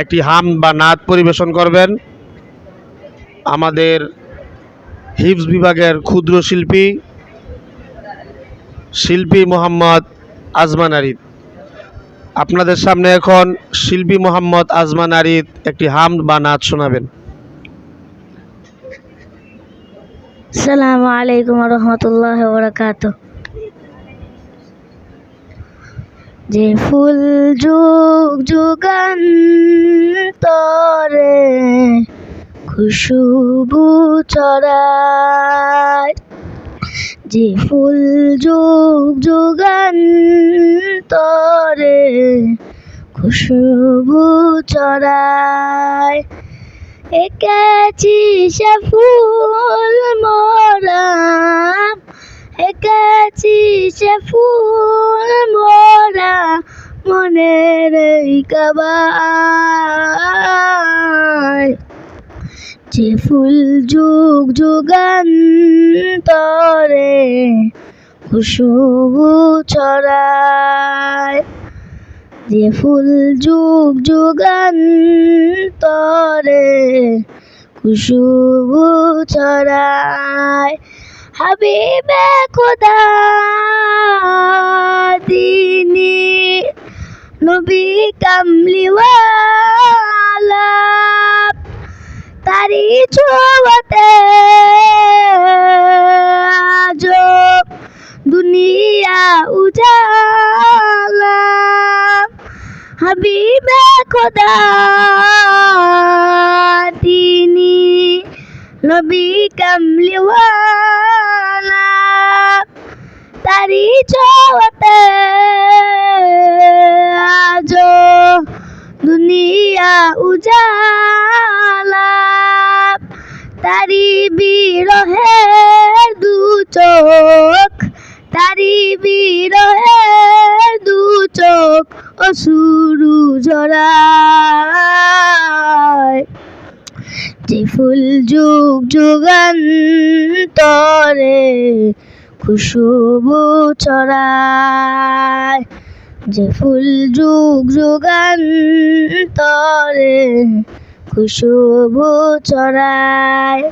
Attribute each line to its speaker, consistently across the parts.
Speaker 1: একটি হাম বা নাদ পরিবেশন করবেন। আমাদের হিফজ বিভাগের ক্ষুদ্র শিল্পী শিল্পী মোহাম্মদ আজমান আরিদ। আপনাদের সামনে এখন শিল্পী মোহাম্মদ আজমান আরিদ একটি হাম বা নাচ শোনাবেন।
Speaker 2: আসসালামু আলাইকুম রহমতুল্লাহ বরকাত যে ফুল যুগ যুগান তরে খুশবু চড়ায় যে ফুল যুগ যুগান তরে খুশবু চড়ায় এঁকেছি সে ফুল মোরা, এঁকেছি সে ফুল এই কাবায়। যে ফুল যুগ যুগান্তরে খুশবু ছড়ায়। যে ফুল যুগ যুগান্তরে খুশবু ছড়ায়। হাবিবে খোদা দিনী নবী কামলিওয়ালা। তারি ছোঁয়াতে আজ দুনিয়া উজালা। হাবিবে খোদা তিনি নবী কামলিওয়ালা। তারি ছোঁয়াতে দুনিয়া উজালা, তারি বিরহের দু চোখ, তারি বিরহের দু চোখ, অসুরু জড়ায়। যে ফুল যুগ যুগান্তরে খুশবু ছড়ায়। যে ফুল যুগ যুগান্তরে খুশবু ছড়ায়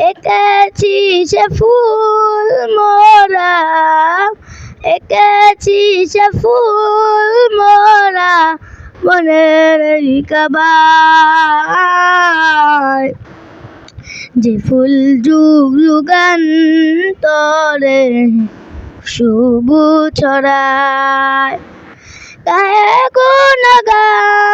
Speaker 2: এঁকেছি সে ফুল মোরা, এঁকেছি সে ফুল মোরা মনের কাবায়। যে ফুল যুগ যুগান্তরে শুভ ছড়ায় গায়ে কোন গান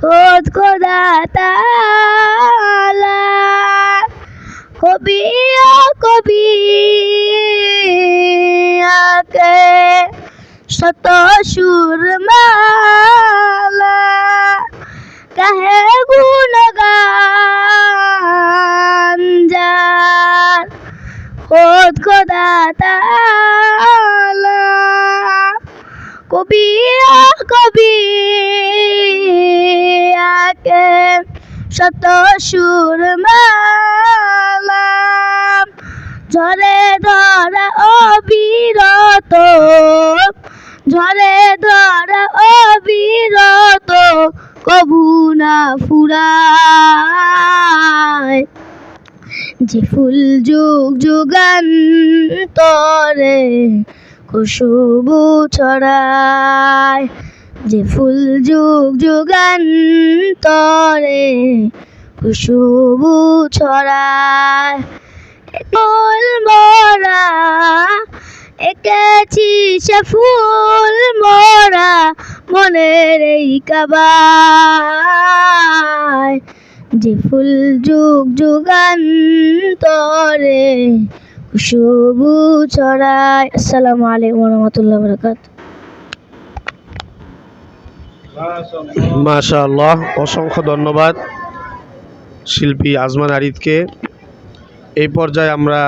Speaker 2: খোদ খোদা তালা কবি কবি আকে শত সুর তালা কবি ও কবি আকে শত সুর মালা ঝরে ধরা অবিরত, ঝরে ধরা অবিরত, কবু না ফুরায় যে ফুল যুগ যুগান্তরে খুশবু ছড়ায়। যে ফুল যুগ যুগান্তরে খুশবু ছড়ায়। ফুল সে ফুল মোরা মনের এই কাবায়। যে ফুল যুগ যুগান্তরে খুশবু ছড়ায়। আসসালামু আলাইকুম রহমতুল্লাহ বরকাত।
Speaker 1: মাশাআল্লাহ, অসংখ্য ধন্যবাদ শিল্পী আজমান আরিদকে এই পর্যায়ে আমরা